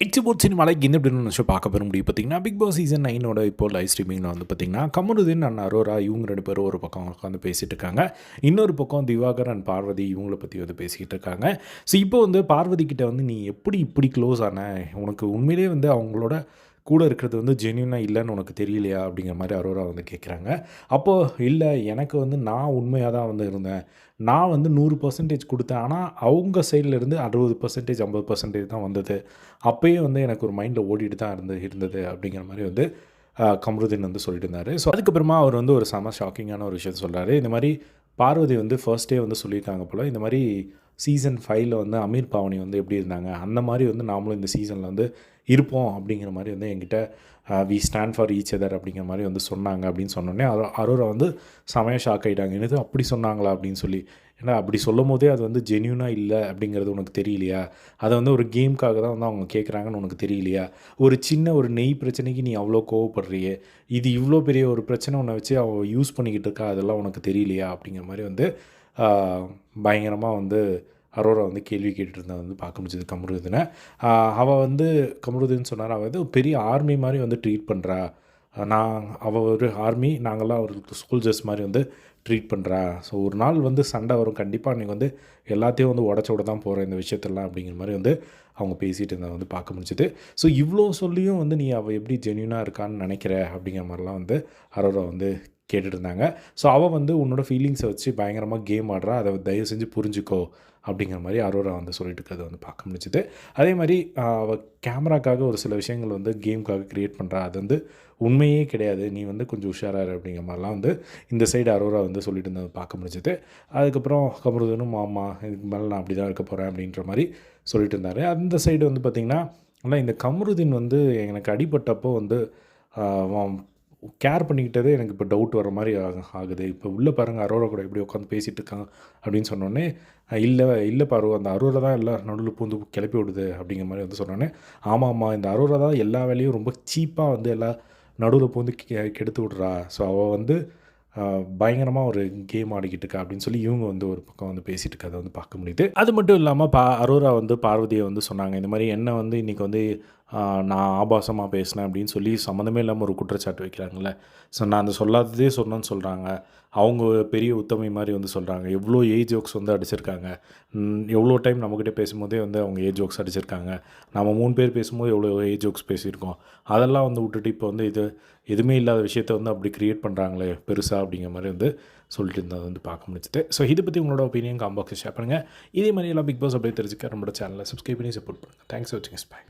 It's boat சினிமாவில் இந்த அப்படின்னு நினச்சி பார்க்க பெற முடியும் பார்த்தீங்கன்னா பிக் பாஸ் சீசன் நைனோட இப்போ லைவ் ஸ்ட்ரீமிங்கில் வந்து பார்த்தீங்கன்னா கமருதீன் அண்ட் அரோரா இவங்க ரெண்டு பேரும் ஒரு பக்கம் உட்காந்து பேசிகிட்டு இருக்காங்க. இன்னொரு பக்கம் திவாகர் அண்ட் பார்வதி இவங்கள பற்றி வந்து பேசிக்கிட்டு இருக்காங்க. ஸோ இப்போ வந்து பார்வதி கிட்ட வந்து நீ எப்படி இப்படி க்ளோஸ் ஆன? உனக்கு உண்மையிலே வந்து அவங்களோட கூட இருக்கிறது வந்து ஜென்யூனாக இல்லைன்னு உனக்கு தெரியலையா அப்படிங்கிற மாதிரி அரோரா வந்து கேட்குறாங்க அப்போது இல்லை எனக்கு வந்து நான் உண்மையாக தான் வந்து இருந்தேன். நான் வந்து நூறு பர்சன்டேஜ் கொடுத்தேன். ஆனால் அவங்க சைட்லேருந்து அறுபது பர்சன்டேஜ் ஐம்பது பர்சன்டேஜ் தான் வந்தது. அப்போயே வந்து எனக்கு ஒரு மைண்டில் ஓடிட்டு தான் இருந்து இருந்தது அப்படிங்கிற மாதிரி வந்து கமருதீன் கம்ருதீன் வந்து சொல்லிட்டு இருந்தார். ஸோ அதுக்கப்புறமா அவர் வந்து ஒரு செம ஷாக்கிங்கான ஒரு விஷயத்த சொல்கிறாரு இந்த மாதிரி பார்வதி வந்து ஃபர்ஸ்டே வந்து சொல்லியிருக்காங்க போல் இந்த மாதிரி சீசன் ஃபைவ்ல வந்து அமீர் பாவனி வந்து எப்படி இருந்தாங்க? அந்த மாதிரி வந்து நாமளும் இந்த சீசனில் வந்து இருப்போம் அப்படிங்கிற மாதிரி வந்து என்கிட்ட we stand for each other அப்படிங்கிற மாதிரி வந்து சொன்னாங்க அப்படின்னு சொன்னோடனே அரு அரோரா வந்து செமையாக ஷாக் ஆகிட்டாங்க என்னது அப்படி சொன்னாங்களா அப்படின்னு சொல்லி. ஏன்னா அப்படி சொல்லும் போதே அது வந்து ஜென்யூனாக இல்லை அப்படிங்கிறது உனக்கு தெரியலையா? அதை வந்து ஒரு கேம்க்காக தான் வந்து அவங்க கேட்குறாங்கன்னு உனக்கு தெரியலையா? ஒரு சின்ன ஒரு நெய் பிரச்சனைக்கு நீ அவ்வளோ கோவப்படுறியே? இது இவ்வளோ பெரிய ஒரு பிரச்சனை உன்னை வச்சு அவள் யூஸ் பண்ணிக்கிட்டு இருக்கா? அதெல்லாம் உனக்கு தெரியலையா? அப்படிங்கிற மாதிரி வந்து பயங்கரமாக வந்து அரோரா வந்து கேள்வி கேட்டுட்டு வந்து பார்க்க முடிஞ்சது. கமருதினை. அவள் வந்து கமருதின்னு சொன்னார் அவள் வந்து பெரிய ஆர்மி மாதிரி வந்து ட்ரீட் பண்ணுறா நான் அவள் ஒரு ஆர்மி நாங்கள்லாம் ஒரு சோல்ஜர்ஸ் மாதிரி வந்து ட்ரீட் பண்ணுறா ஸோ ஒரு நாள் வந்து சண்டை வரும். கண்டிப்பாக நீங்கள் வந்து எல்லாத்தையும் வந்து உடச்ச விட தான் போகிற இந்த விஷயத்தெல்லாம் அப்படிங்கிற மாதிரி வந்து அவங்க பேசிகிட்டு இருந்தால் வந்து பார்க்க முடிஞ்சுது. ஸோ இவ்வளோ சொல்லியும் வந்து நீ அவள் எப்படி ஜென்யூனாக இருக்கான்னு நினைக்கிற? அப்படிங்கிற மாதிரிலாம் வந்து அரோரா வந்து கேட்டுட்டு இருந்தாங்க ஸோ அவள் வந்து உன்னோட ஃபீலிங்ஸை வச்சு பயங்கரமாக கேம் ஆடுறா. அதை தயவு செஞ்சு புரிஞ்சுக்கோ அப்படிங்கிற மாதிரி அரோரா வந்து சொல்லிட்டு இருக்கிறத வந்து பார்க்க முடிஞ்சுது. அதே மாதிரி அவள் கேமராக்காக ஒரு சில விஷயங்கள் வந்து கேமுக்காக க்ரியேட் பண்ணுறா அது வந்து உண்மையே கிடையாது. நீ வந்து கொஞ்சம் உஷாரா அப்படிங்கிற மாதிரிலாம் வந்து இந்த சைடு அரோரா வந்து சொல்லிட்டு இருந்தது பார்க்க முடிஞ்சுது. அதுக்கப்புறம் கமருதனும் மாமா இதுக்கு மேலே நான் அப்படி தான் இருக்க போகிறேன் அப்படின்ற மாதிரி சொல்லிட்டு இருந்தார். அந்த சைடு வந்து பார்த்திங்கன்னா ஆனால் இந்த கமருதீன் வந்து எனக்கு அடிபட்டப்போ வந்து கேர் பண்ணிக்கிட்டதே எனக்கு இப்போ டவுட் வர மாதிரி ஆகுது. இப்போ உள்ளே பாருங்கள் அரோரா கூட எப்படி உட்காந்து பேசிகிட்டு இருக்கான் அப்படின்னு சொன்னோடனே இல்லை இல்லை பாரு அந்த அரோரா தான் எல்லாம் நடுவில் பூந்து கிளப்பி விடுது அப்படிங்கிற மாதிரி வந்து சொன்னோடனே ஆமாம் ஆமாம் இந்த அரோரா தான் எல்லா வேலையும் ரொம்ப சீப்பாக வந்து எல்லா நடுவில் பூந்து கெடுத்து விட்றா. ஸோ அவள் வந்து பயங்கரமாக ஒரு கேம் ஆடிக்கிட்டு இருக்கா அப்படின்னு சொல்லி இவங்க வந்து ஒரு பக்கம் வந்து பேசிகிட்டு இருக்கதை வந்து பார்க்க முடியுது. அது மட்டும் இல்லாமல் பா அரோரா வந்து பார்வதியை வந்து சொன்னாங்க இந்த மாதிரி என்ன வந்து இன்றைக்கி வந்து நான் ஆபாசமாக பேசினேன் அப்படின்னு சொல்லி சம்மந்தமே இல்லாமல் ஒரு குற்றச்சாட்டு வைக்கிறாங்கல்ல. ஸோ நான் அந்த சொல்லாததே சொன்னேன்னு சொல்கிறாங்க அவங்க பெரிய உத்தமை மாதிரி வந்து சொல்கிறாங்க எவ்வளோ ஏஜ் ஜோக்ஸ் வந்து அடிச்சிருக்காங்க. எவ்வளோ டைம் நம்மக்கிட்ட பேசும்போதே வந்து அவங்க ஏஜ் ஜோக்ஸ் அடிச்சிருக்காங்க. நம்ம மூணு பேர் பேசும்போது எவ்வளோ ஏஜ் ஜோக்ஸ் பேசியிருக்கோம். அதெல்லாம் வந்து விட்டுட்டு இப்போ வந்து இது எதுவுமே இல்லாத விஷயத்த வந்து அப்படி க்ரியேட் பண்ணுறாங்களே பெருசாக அப்படிங்கிற மாதிரி வந்து சொல்லிட்டு இருந்தது வந்து பார்க்க முடிச்சுட்டு ஸோ இதை பற்றி உங்களோட ஒப்பீனியன் காம்பாக்ஸ் ஷேர் பண்ணுங்கள் இதே மாதிரி எல்லாம் பிக் பாஸ் அப்படியே தெரிஞ்சுக்க நம்மளோட சேனலை சப்ஸ்கிரைப் பண்ணி சப்போர்ட் பண்ணுங்கள் தேங்க்ஸ் ஃபார் வாட்சிங் ஸ்பை